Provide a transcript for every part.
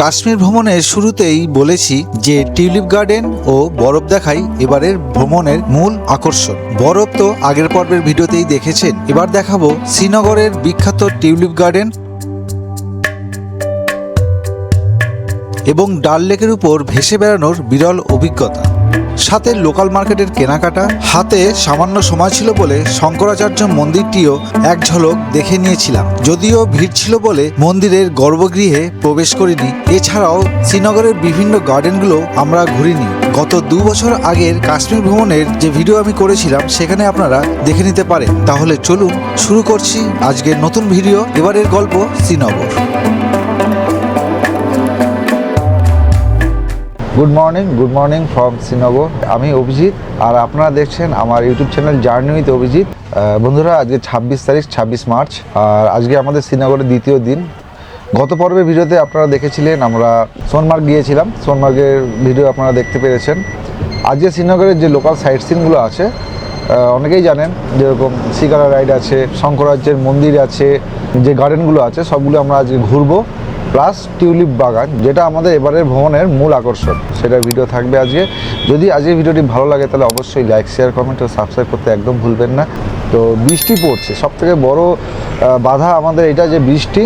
কাশ্মীর ভ্রমণের শুরুতেই বলেছি যে টিউলিপ গার্ডেন ও বরফ দেখাই এবারের ভ্রমণের মূল আকর্ষণ। বরফ তো আগের পর্বের ভিডিওতেই দেখেছেন। এবার দেখাবো শ্রীনগরের বিখ্যাত টিউলিপ গার্ডেন এবং ডাল লেকের উপর ভেসে বেড়ানোর বিরল অভিজ্ঞতা। সাথে লোকাল মার্কেটের কেনাকাটা, হাতে সামান্য সময় ছিল বলে শঙ্করাচার্য মন্দিরটিও এক ঝলক দেখে নিয়েছিলাম। যদিও ভিড় ছিল বলে মন্দিরের গর্ভগৃহে প্রবেশ করিনি। এছাড়াও শ্রীনগরের বিভিন্ন গার্ডেনগুলো আমরা ঘুরিনি। গত দু বছর আগের কাশ্মীর ভ্রমণের যে ভিডিও আমি করেছিলাম, সেখানে আপনারা দেখে নিতে পারেন। তাহলে চলুন শুরু করছি আজকের নতুন ভিডিও। এবারের গল্প Srinagar. Good morning good morning from Srinagar আমি অভিজিৎ, আর আপনারা দেখছেন আমার YouTube channel journey with Abhijit. বন্ধুরা, আজকে ছাব্বিশ তারিখ, ছাব্বিশ মার্চ, আর আজকে আমাদের শ্রীনগরের দ্বিতীয় দিন। গত পর্বের ভিডিওতে আপনারা দেখেছিলেন, আমরা সোনমার্গ গিয়েছিলাম। সোনমার্গের ভিডিও আপনারা দেখতে পেরেছেন। আজকে শ্রীনগরের যে লোকাল সাইট সিনগুলো আছে অনেকেই জানেন, যেরকম শিকারা রাইড আছে শঙ্করাজ্যের মন্দির আছে, যে গার্ডেনগুলো আছে, সবগুলো আমরা আজকে ঘুরবো। প্লাস টিউলিপ বাগান, যেটা আমাদের এবারের ভ্রমণের মূল আকর্ষণ। সেটা ভিডিও থাকবে আজকে। যদি আজকে ভিডিওটি ভালো লাগে, তাহলে অবশ্যই লাইক শেয়ার কমেন্ট ও সাবস্ক্রাইব করতে একদম ভুলবেন না। তো বৃষ্টি পড়ছে। সব থেকে বড় বাধা আমাদের এটা যে বৃষ্টি,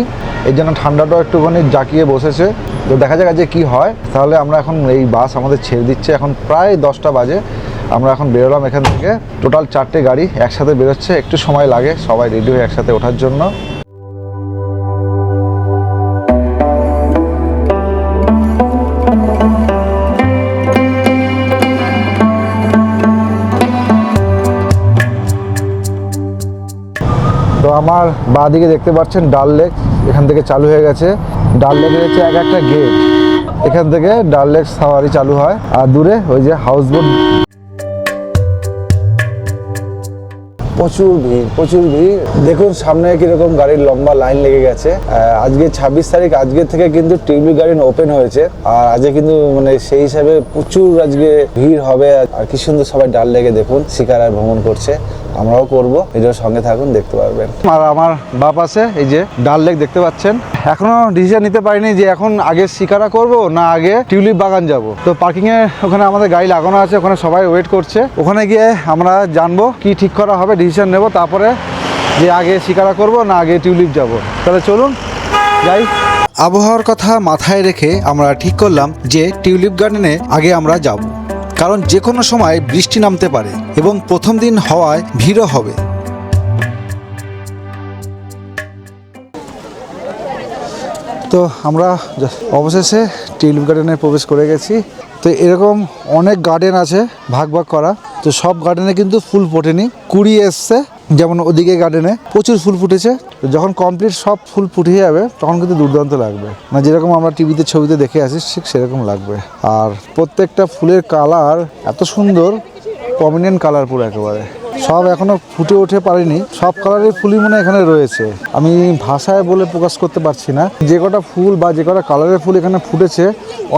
এর জন্য ঠান্ডাটাও একটুখানি জাকিয়ে বসেছে। তো দেখা যাক যে কি হয়। তাহলে আমরা এখন এই বাস আমাদের ছেড়ে দিচ্ছে। এখন প্রায় দশটা বাজে। আমরা এখন বেরোলাম এখান থেকে। টোটাল চারটে গাড়ি একসাথে বেরোচ্ছে। একটু সময় লাগে সবাই রেডি হয়ে একসাথে ওঠার জন্য। আমার বাঁদিকে দেখতে পাচ্ছেন ডাল লেক, এখান থেকে চালু হয়ে গেছে। ডাল লেকের হচ্ছে এক একটা গেট। এখান থেকে ডাল লেক সাওয়ারি চালু হয়। আর দূরে ওই যে হাউস বোট প্রচুর ভিড় প্রচুর ভিড়। দেখুন সামনে কীরকম গাড়ির লম্বা লাইন লেগে গেছে। আজকে ছাব্বিশ তারিখ, আজকে থেকে কিন্তু টিউলিপ গার্ডেন ওপেন হয়েছে। আর আজকে কিন্তু মানে সেই হিসাবে প্রচুর আজকে ভিড় হবে। আর কি সুন্দর সবাই ডাল লেগে দেখুন শিকারায় ভ্রমণ করছে। আমরাও করব ভিডিওর সঙ্গে থাকুন, দেখতে পারবেন। আর আমার বাপ আছে, এই যে ডাল লেক দেখতে পাচ্ছেন। এখনও ডিসিশন নিতে পারিনি যে এখন আগে শিকারা করব না আগে টিউলিপ বাগান যাব। তো পার্কিং এ ওখানে আমাদের গাড়ি লাগানো আছে, ওখানে সবাই ওয়েট করছে। ওখানে গিয়ে আমরা জানব কি ঠিক করা হবে ডিসিশন নেব, তারপরে যে আগে শিকারা করব, না আগে টিউলিপ যাব। তাহলে চলুন, যাই। আবহাওয়ার কথা মাথায় রেখে আমরা ঠিক করলাম যে টিউলিপ গার্ডেনে আগে আমরা যাব। কারণ যে কোনো সময় বৃষ্টি নামতে পারে এবং প্রথম দিন হওয়ায় ভিড়ও হবে। তো আমরা অবশেষে টিউলিপ গার্ডেনে প্রবেশ করে গেছি। তো এরকম অনেক গার্ডেন আছে ভাগ ভাগ করা। তো সব গার্ডেনে কিন্তু ফুল ফোটেনি। কুড়ি এসছে যেমন ওদিকে গার্ডেনে। প্রচুর ফুল ফুটেছে। যখন কমপ্লিট সব ফুল ফুটিয়ে যাবে, তখন কিন্তু দুর্দান্ত লাগবে। মানে যেরকম আমরা টিভিতে, ছবিতে দেখে আসি, ঠিক সেরকম লাগবে। আর প্রত্যেকটা ফুলের কালার এত সুন্দর প্রমিনেন্ট কালার পুরো একেবারে। সব এখনও ফুটে উঠে পারিনি। সব কালারের ফুলই মনে এখানে রয়েছে। আমি ভাষায় বলে প্রকাশ করতে পারছি না। যে কটা ফুল বা যে কটা কালারের ফুল এখানে ফুটেছে,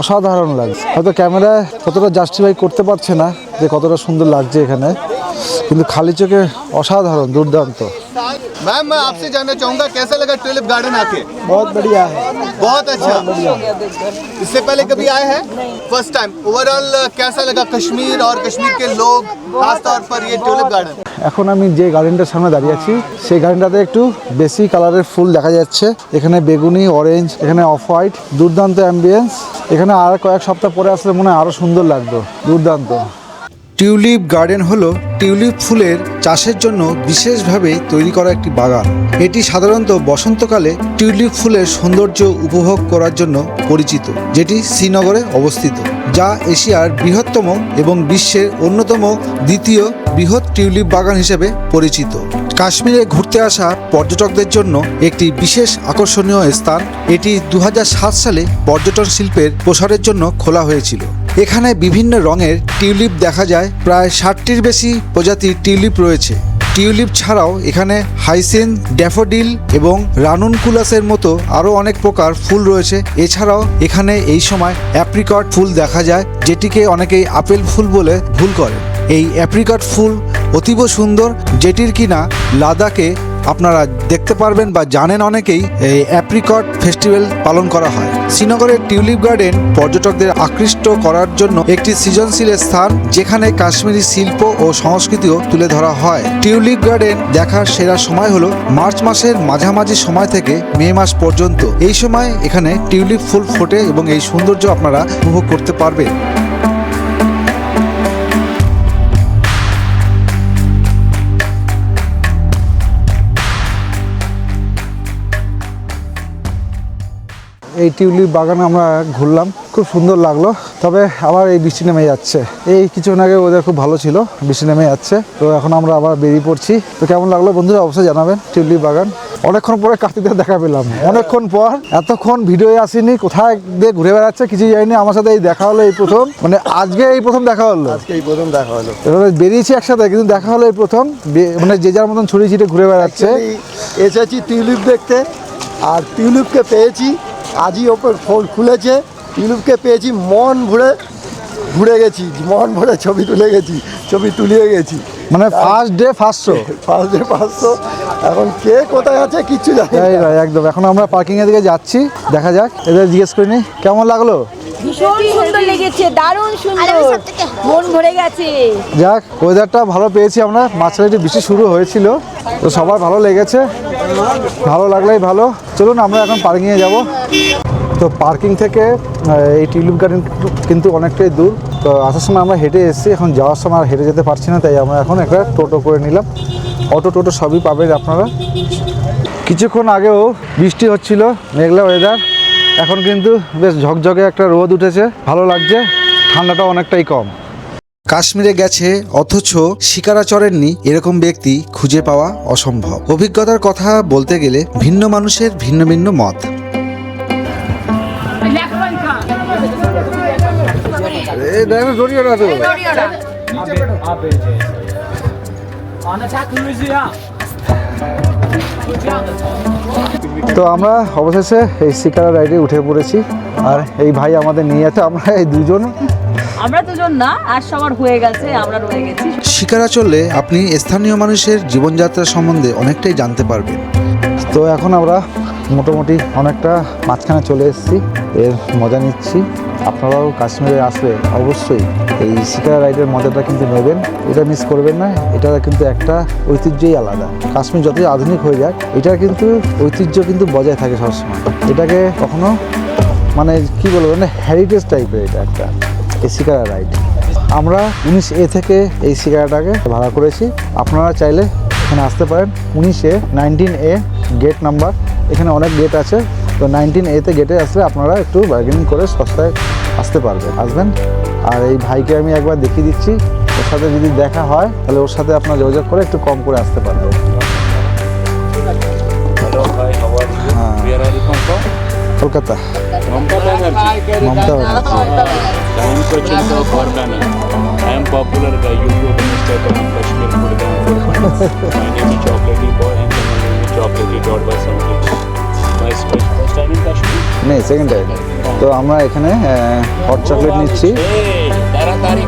অসাধারণ লাগছে। হয়তো ক্যামেরায় কতটা জাস্টিফাই করতে পারছে না যে কতটা সুন্দর লাগছে এখানে। কিন্তু খালি চোখে অসাধারণ, দুর্দান্ত। मैम मैं आपसे जानना चाहूंगा कैसा लगा ट्यूलिप गार्डन आके बहुत बढ़िया है बहुत अच्छा इससे पहले कभी आए हैं फर्स्ट टाइम ओवरऑल कैसा लगा कश्मीर और कश्मीर के लोग खास तौर पर ये ट्यूलिप गार्डन এখন আমি যে গার্ডেনটার সামনে দাঁড়িয়ে আছি সেই গার্ডেনটাতে একটু বেশি কালারের ফুল দেখা যাচ্ছে এখানে বেগুনি অরেঞ্জ এখানে অফ হোয়াইট দুর্দান্ত অ্যাম্বিয়েন্স এখানে আর কয়েক সপ্তাহ পরে আসলে মনে হয় আরও সুন্দর লাগতো দুর্দান্ত টিউলিপ গার্ডেন হলো টিউলিপ ফুলের চাষের জন্য বিশেষভাবে তৈরি করা একটি বাগান। এটি সাধারণত বসন্তকালে টিউলিপ ফুলের সৌন্দর্য উপভোগ করার জন্য পরিচিত, যেটি শ্রীনগরে অবস্থিত, যা এশিয়ার বৃহত্তম এবং বিশ্বের অন্যতম দ্বিতীয় বৃহৎ টিউলিপ বাগান হিসেবে পরিচিত। কাশ্মীরে ঘুরতে আসা পর্যটকদের জন্য একটি বিশেষ আকর্ষণীয় স্থান। এটি দু হাজার সাত সালে পর্যটন শিল্পের প্রসারের জন্য খোলা হয়েছিল। এখানে বিভিন্ন রঙের টিউলিপ দেখা যায়। প্রায় ষাটটির বেশি প্রজাতির টিউলিপ রয়েছে। টিউলিপ ছাড়াও এখানে হাইসিন, ড্যাফোডিল এবং রানুনকুলাসের মতো আরও অনেক প্রকার ফুল রয়েছে। এছাড়াও এখানে এই সময় অ্যাপ্রিকট ফুল দেখা যায়, যেটিকে অনেকেই আপেল ফুল বলে ভুল করে। এই অ্যাপ্রিকট ফুল অতীব সুন্দর, যেটির কিনা লাদাখে আপনারা দেখতে পারবেন বা জানেন অনেকেই এই অ্যাপ্রিকট ফেস্টিভ্যাল পালন করা হয়। শ্রীনগরের টিউলিপ গার্ডেন পর্যটকদের আকৃষ্ট করার জন্য একটি সৃজনশীল স্থান যেখানে কাশ্মীরি শিল্প ও সংস্কৃতিও তুলে ধরা হয়। টিউলিপ গার্ডেন দেখার সেরা সময় হলো মার্চ মাসের মাঝামাঝি সময় থেকে মে মাস পর্যন্ত। এই সময় এখানে টিউলিপ ফুল ফোটে এবং এই সৌন্দর্য আপনারা উপভোগ করতে পারবেন। এই টিউলিপ বাগানে আমরা ঘুরলাম। খুব সুন্দর লাগল। তবে আবার এই বৃষ্টি নেমে যাচ্ছে। এই কিছুক্ষণ আগে ওদের খুব ভালো ছিল বৃষ্টি নেমে যাচ্ছে। তো এখন আমরা আবার বেরিয়ে পড়ছি। তো কেমন লাগল বন্ধুরা অবশ্যই জানাবেন টিউলিপ বাগান। অনেকক্ষণ পরে কার্তিকদের দেখা পেলাম। অনেকক্ষণ পর এতক্ষণ ভিডিও আসিনি কোথায় দিয়ে ঘুরে বেড়াচ্ছে কিছু যায়নি আমার সাথে এই দেখা হলো এই প্রথম। মানে আজকে এই প্রথম দেখা হলো। আজকে এই প্রথম দেখা হলো। এভাবে বেরিয়েছি একসাথে কিন্তু দেখা হলো এই প্রথম। মানে যে যার মতন ছড়িয়ে ছিটে ঘুরে বেড়াচ্ছে। এসেছি টিউলিপ দেখতে। আর টিউলিপকে পেয়েছি। আজই ওপর ফোন খুলেছে ইউলুপকে পেয়েছি মন ভরে ঘুরে গেছি মন ভরে ছবি তুলে গেছি ছবি তুলিয়ে গেছি। মানে ফার্স্ট ডে ফার্স্ট শো পাঁচশো পাঁচশো। এখন কে কোথায় আছে কিচ্ছু জানি না। ভাই একদম। এখন আমরা পার্কিংয়ের দিকে যাচ্ছি দেখা যাক। এদের জিজ্ঞেস করিনি। কেমন লাগল? ভীষণ সুন্দর লেগেছে দারুণ সুন্দর। মন ভরে গেছে। যাক ওয়েদারটা ভালো পেয়েছি আমরা। একটু বৃষ্টি শুরু হয়েছিল তো সবার ভালো লেগেছে। ভালো লাগলেই ভালো। চলুন আমরা এখন পার্কিংয়ে যাব। তো পার্কিং থেকে এই টিউলিপ গার্ডেন কিন্তু অনেকটাই দূর। তো আসার সময় আমরা হেঁটে এসেছি। এখন যাওয়ার সময় আর হেঁটে যেতে পারছি না তাই আমরা এখন একটা টোটো করে নিলাম। অটো টোটো সবই পাবেন আপনারা। কিছুক্ষণ আগেও বৃষ্টি হচ্ছিল মেঘলা ওয়েদার এখন কিন্তু বেশ ঝকঝকে একটা রোদ উঠেছে ভালো লাগছে ঠান্ডাটা অনেকটাই কম। কাশ্মীরে গেছে অথচ শিকারা চড়েননি এরকম ব্যক্তি খুঁজে পাওয়া অসম্ভব। অভিজ্ঞতার কথা বলতে গেলে ভিন্ন মানুষের ভিন্ন ভিন্ন মত। তো আমরা অবশেষে এই শিকারা রাইডে উঠে পড়েছি। আর এই ভাই আমাদের নিয়ে যাচ্ছে আমরা এই দুজন। আমরা দুজন না আর সবার হয়ে গেছে আমরা রয়ে গেছি। শিকারা চললে আপনি স্থানীয় মানুষের জীবনযাত্রা সম্বন্ধে অনেকটাই জানতে পারবেন। তো এখন আমরা মোটামুটি অনেকটা মাঝখানে চলে এসেছি এর মজা নিচ্ছি। আপনারাও কাশ্মীরে আসলে অবশ্যই এই শিকারা রাইডের মজাটা কিন্তু নেবেন। এটা মিস করবেন না। এটা কিন্তু একটা ঐতিহ্যই আলাদা। কাশ্মীর যতই আধুনিক হয়ে যাক এটার কিন্তু ঐতিহ্য কিন্তু বজায় থাকে সবসময়। এটাকে কখনো মানে কি বলব মানে হেরিটেজ টাইপের এটা একটা, এই শিকারা রাইড। আমরা উনিশ এ থেকে এই শিকারাটাকে ভাড়া করেছি। আপনারা চাইলে এখানে আসতে পারেন। উনিশ এ নাইনটিন এ গেট নাম্বার এখানে অনেক গেট আছে। তো নাইনটিন এতে গেটে আসলে আপনারা একটু বার্গেনিং করে সস্তায় আসতে পারবেন। আসবেন? আর এই ভাইকে আমি একবার দেখিয়ে দিচ্ছি। ওর সাথে যদি দেখা হয় তাহলে ওর সাথে আপনার যোগাযোগ করে একটু কম করে আসতে পারবেন। Hello, hi, how second time তো আমরা এখানে হট চকলেট নিচ্ছি। তাড়াতাড়ি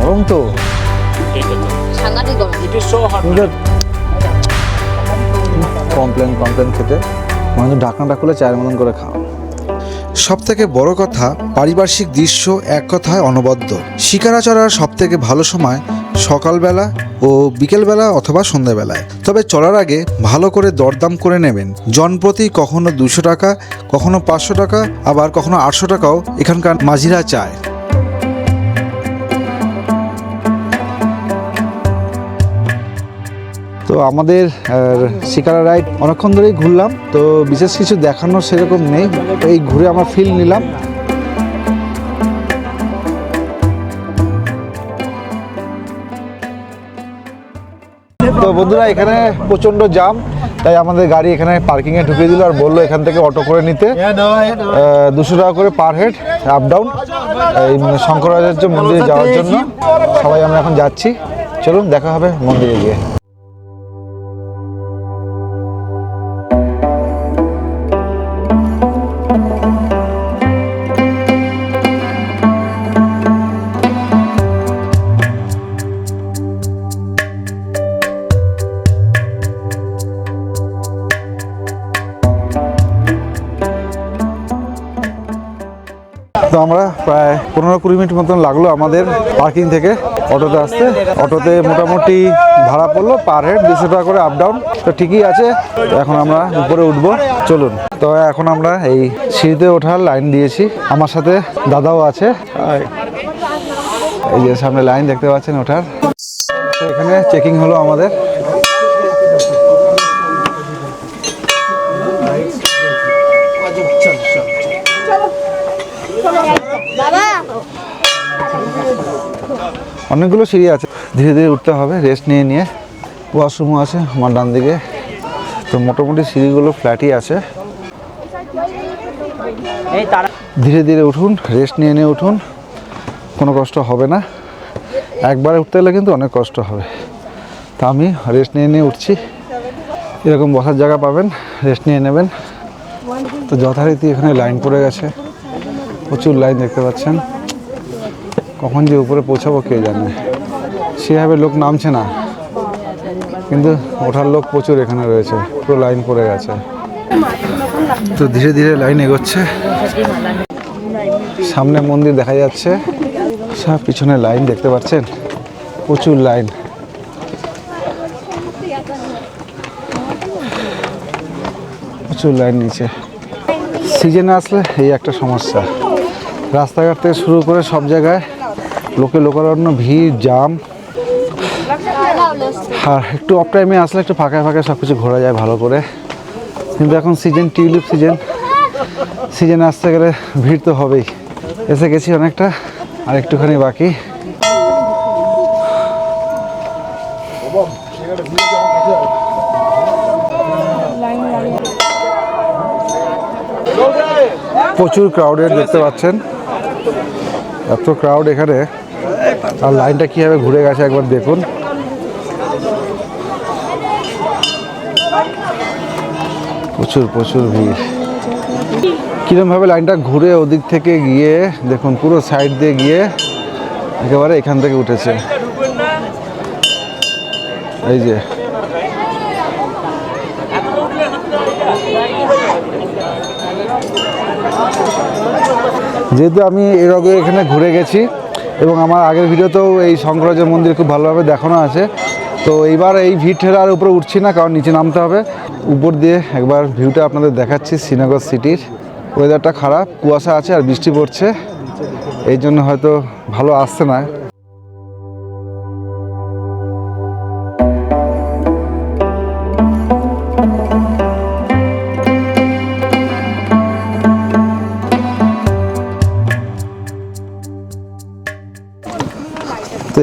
গরম তো। কমপ্লেন কমপ্লেন খেতে। মনে হয় ঢাকনাটা খুলে চায়ের মতন করে খাও। সব থেকে বড় কথা পারিপার্শ্বিক দৃশ্য এক কথায় অনবদ্য। শিকারা চড়ার সব থেকে ভালো সময় সকালবেলা ও বিকেলবেলা অথবা সন্ধ্যাবেলায়। তবে চলার আগে ভালো করে দরদাম করে নেবেন। জনপ্রতি কখনো দুশো টাকা, কখনো পাঁচশো টাকা, আবার কখনো আটশো টাকাও এখানকার মাঝিরা চায়। তো আমাদের শিকারা রাইড অনেকক্ষণ ধরেই ঘুরলাম। তো বিশেষ কিছু দেখানোর সেরকম নেই। এই ঘুরে আমরা ফিল নিলাম। তো বন্ধুরা এখানে প্রচণ্ড জাম তাই আমাদের গাড়ি এখানে পার্কিং এ ঢুকিয়ে দিল আর বলল এখান থেকে অটো করে নিতে। দুশো টাকা করে পার হেড আপ ডাউন এই শঙ্করাচার্য মন্দিরে যাওয়ার জন্য। সবাই আমরা এখন যাচ্ছি। চলুন দেখা হবে মন্দিরে গিয়ে। আমরা প্রায় পনেরো কুড়ি মিনিট মতন লাগল আমাদের পার্কিং থেকে। অটোতে আসতে। অটোতে মোটামুটি ভাড়া পড়ল পার হেড দুশো টাকা করে আপ ডাউন তো ঠিকই আছে, এখন আমরা উপরে উঠবো। চলুন। তো এখন আমরা এই সিঁড়িতে ওঠার লাইন দিয়েছি। আমার সাথে দাদাও আছে। এই যে সামনে লাইন দেখতে পাচ্ছেন ওঠার। এখানে চেকিং হলো আমাদের। অনেকগুলো সিঁড়ি আছে। ধীরে ধীরে উঠতে হবে রেস্ট নিয়ে নিয়ে। ওয়াশরুমও আছে আমার ডান দিকে। তো মোটামুটি সিঁড়িগুলো ফ্ল্যাটই আছে। ধীরে ধীরে উঠুন রেস্ট নিয়ে নিয়ে উঠুন। কোনো কষ্ট হবে না। একবারে উঠতে গেলে কিন্তু অনেক কষ্ট হবে। তা আমি রেস্ট নিয়ে নিয়ে উঠছি। এরকম বসার জায়গা পাবেন রেস্ট নিয়ে নেবেন। তো যথারীতি এখানে লাইন পড়ে গেছে। প্রচুর লাইন দেখতে পাচ্ছেন। কখন যে উপরে পৌঁছাবো কে জানে? সেভাবে লোক নামছে না। কিন্তু ওঠার লোক প্রচুর এখানে রয়েছে, পুরো লাইন পড়ে গেছে। তো ধীরে ধীরে লাইন এগোচ্ছে। সামনে মন্দির দেখা যাচ্ছে। সব পিছনে লাইন দেখতে পাচ্ছেন? প্রচুর লাইন। প্রচুর লাইন নিচে। সিজনে আসলে এই একটা সমস্যা। রাস্তাঘাট থেকে শুরু করে সব জায়গায় লোকে লোকারণ্য, ভিড়, জাম। আর একটু অফ টাইমে আসলে একটু ফাঁকায় ফাঁকায় সব কিছু ঘোরা যায় ভালো করে। কিন্তু এখন সিজন টিউলিপ সিজন সিজনে আসতে গেলে ভিড় তো হবেই। এসে গেছি অনেকটা, আর একটুখানি বাকি। প্রচুর ক্রাউডেড দেখতে পাচ্ছেন। এত ক্রাউড এখানে। আর লাইনটা কীভাবে ঘুরে গেছে একবার দেখুন। প্রচুর প্রচুর ভিড়। কীরমভাবে লাইনটা ঘুরে ওদিক থেকে গিয়ে, দেখুন, পুরো সাইড দিয়ে গিয়ে একেবারে এখান থেকে উঠেছে। এই যে। যেহেতু আমি এর আগে এখানে ঘুরে গেছি এবং আমার আগের ভিডিওতেও এই শঙ্করাচার্য মন্দির খুব ভালোভাবে দেখানো আছে। তো এইবার এই ভিড় ঠেলার আর উপরে উঠছি না, কারণ নিচে নামতে হবে। উপর দিয়ে একবার ভিউটা আপনাদের দেখাচ্ছি শ্রীনগর সিটির। ওয়েদারটা খারাপ, কুয়াশা আছে আর বৃষ্টি পড়ছে। এই জন্য হয়তো ভালো আসছে না।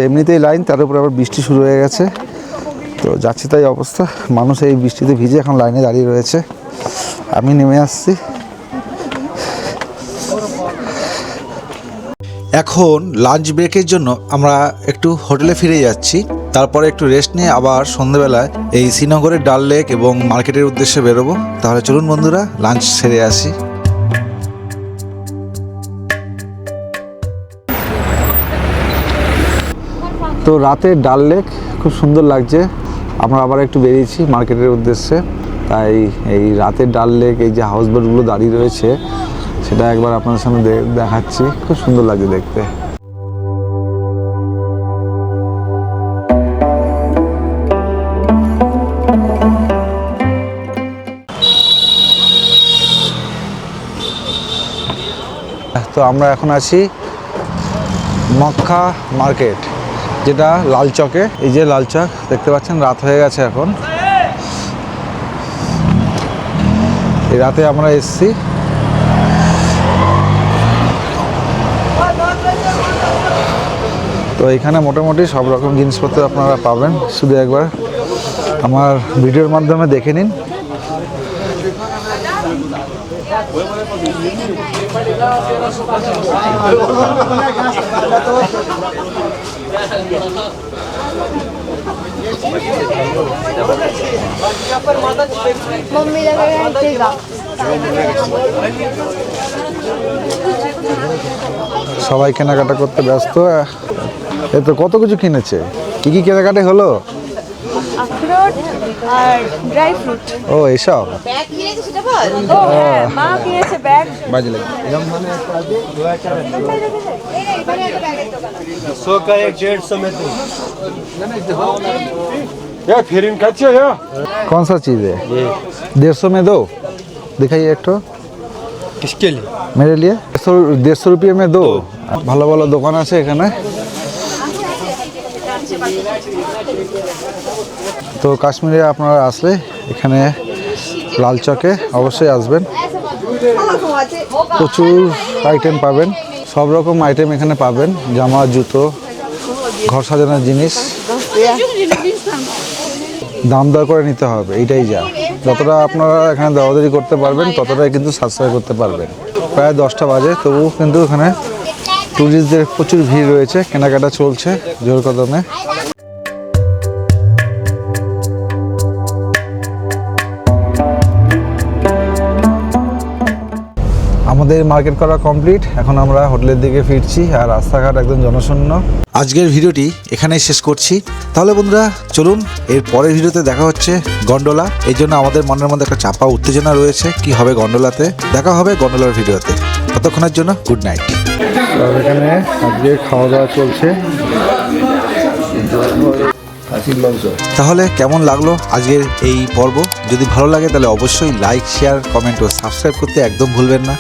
এমনিতেই লাইন, তার উপরে আবার বৃষ্টি শুরু হয়ে গেছে। তো যাচ্ছে তাই অবস্থা। মানুষ এই বৃষ্টিতে ভিজে এখন লাইনে দাঁড়িয়ে রয়েছে। আমি নেমে আসছি। এখন লাঞ্চ ব্রেকের জন্য আমরা একটু হোটেলে ফিরে যাচ্ছি। তারপরে একটু রেস্ট নিয়ে আবার সন্ধেবেলায় এই শ্রীনগরের ডাল লেক এবং মার্কেটের উদ্দেশ্যে বেরোবো। তাহলে চলুন বন্ধুরা লাঞ্চ সেরে আসি। তো রাতে ডাল লেক, খুব সুন্দর লাগছে। আমরা আবার একটু বেরিয়েছি মার্কেটের উদ্দেশ্যে। তাই এই রাতের ডাল লেক, এই যে হাউস বোটগুলো দাঁড়িয়ে রয়েছে, সেটা একবার আপনাদের সামনে দেখাচ্ছি। খুব সুন্দর লাগছে দেখতে। তো আমরা এখন আছি মক্কা মার্কেট। যেটা লাল চকে, এই যে লাল চক, দেখতে পাচ্ছেন, রাত হয়ে গেছে এখন। এই রাতে আমরা এসছি। তো এখানে মোটামুটি সব রকম জিনিসপত্র আপনারা পাবেন। শুধু একবার আমার ভিডিওর মাধ্যমে দেখে নিন। मम्मी लगा रहेगा সবাই কেনাকাটা করতে ব্যস্ত এ তো কত কিছু কিনেছে কি কি কেনাকাটা হলো আখরোট আর ড্রাই ফ্রুট ও এসব ও হ্যাঁ মা কিনেছে ব্যাগ सौ का एक डेढ़ सौ में दो कौन सा चीज़ है डेढ़ सौ में दो दिखाइए एक ठो किसके लिए मेरे लिए सौ डेढ़ सौ रुपये में दो ভালো ভালো দোকান আছে এখানে তো কাশ্মীরে আপনারা আসলে এখানে লাল চকে অবশ্যই আসবেন প্রচুর আইটেম পাবেন সব রকম আইটেম এখানে পাবেন। জামা, জুতো, ঘর সাজানোর জিনিস। দাম দর করে নিতে হবে, এইটাই যা। যতটা আপনারা এখানে দরাদরি করতে পারবেন, ততটাই কিন্তু সাশ্রয় করতে পারবেন। প্রায় দশটা বাজে, তবুও কিন্তু এখানে ট্যুরিস্টদের প্রচুর ভিড় রয়েছে, কেনাকাটা চলছে জোর কদমে। আমাদের মার্কেট করা কমপ্লিট। এখন আমরা হোটেলের দিকে ফিরছি আর রাস্তাঘাট একদম জনশূন্য। আজকের ভিডিওটি এখানেই শেষ করছি। তাহলে বন্ধুরা চলুন এর পরের ভিডিওতে দেখা হচ্ছে গন্ডোলা। এই জন্য আমাদের মনের মধ্যে একটা চাপা উত্তেজনা রয়েছে কি হবে গন্ডোলাতে? দেখা হবে গন্ডোলার ভিডিওতে। ততক্ষণের জন্য গুড নাইট এখানে আজকে খাওয়া দাওয়া চলছে তাহলে কেমন লাগল আজকের এই পর্ব? যদি ভালো লাগে তাহলে অবশ্যই লাইক শেয়ার কমেন্ট ও সাবস্ক্রাইব করতে একদম ভুলবেন না।